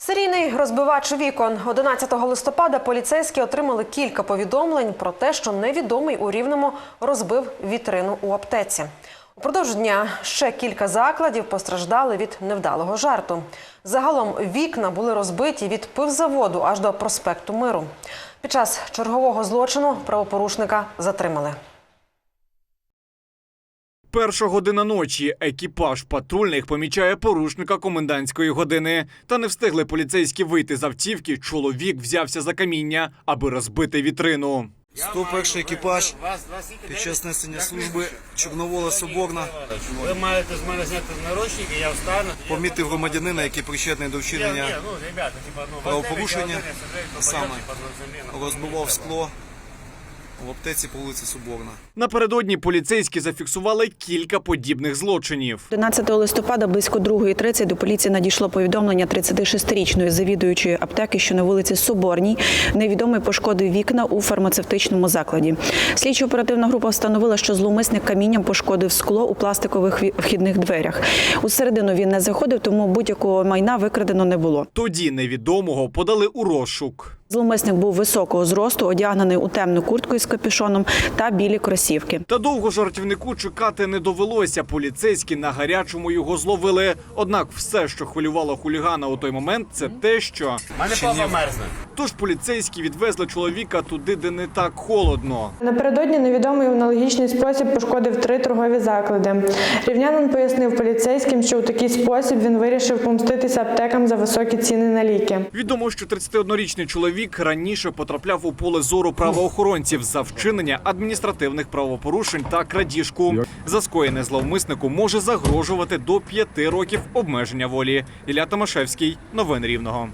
Серійний розбивач вікон 11 листопада поліцейські отримали кілька повідомлень про те, що невідомий у рівному розбив вітрину у аптеці. Упродовж дня ще кілька закладів постраждали від невдалого жарту. Загалом вікна були розбиті від пивзаводу аж до проспекту Миру. Під час чергового злочину правопорушника затримали. Перша година ночі екіпаж патрульних помічає порушника комендантської години. Та не встигли поліцейські вийти з автівки. Чоловік взявся за каміння, аби розбити вітрину. 101 екіпаж під час несення служби Чорновола Соборна Ви маєте з мене зняти наручники, я встану. помітив громадянина, який причетний до вчинення ну, ну, правопорушення, саме розбивав скло в аптеці по вулиці Соборна. Напередодні поліцейські зафіксували кілька подібних злочинів. 11 листопада близько 2.30 до поліції надійшло повідомлення 36-річної завідуючої аптеки, що на вулиці Соборній невідомий пошкодив вікна у фармацевтичному закладі. Слідчо-оперативна група встановила, що зловмисник камінням пошкодив скло у пластикових вхідних дверях. Усередину він не заходив, тому будь-якого майна викрадено не було. Тоді невідомого подали у розшук. Зловмисник був високого зросту, одягнений у темну куртку із капюшоном та білі кросівки. Та довго жартівнику чекати не довелося. Поліцейські на гарячому його зловили. Однак все, що хвилювало хулігана у той момент, це те, що мене папа мерзне. тож поліцейські відвезли чоловіка туди, де не так холодно. Напередодні невідомий в аналогічний спосіб пошкодив три торгові заклади. Рівнянин пояснив поліцейським, що у такий спосіб він вирішив помститися аптекам за високі ціни на ліки. Відомо, що 31-річний чоловік раніше потрапляв у поле зору правоохоронців за вчинення адміністративних правопорушень та крадіжку. За скоєне зловмиснику може загрожувати до п'яти років обмеження волі. Ілля Томашевський, новини Рівного.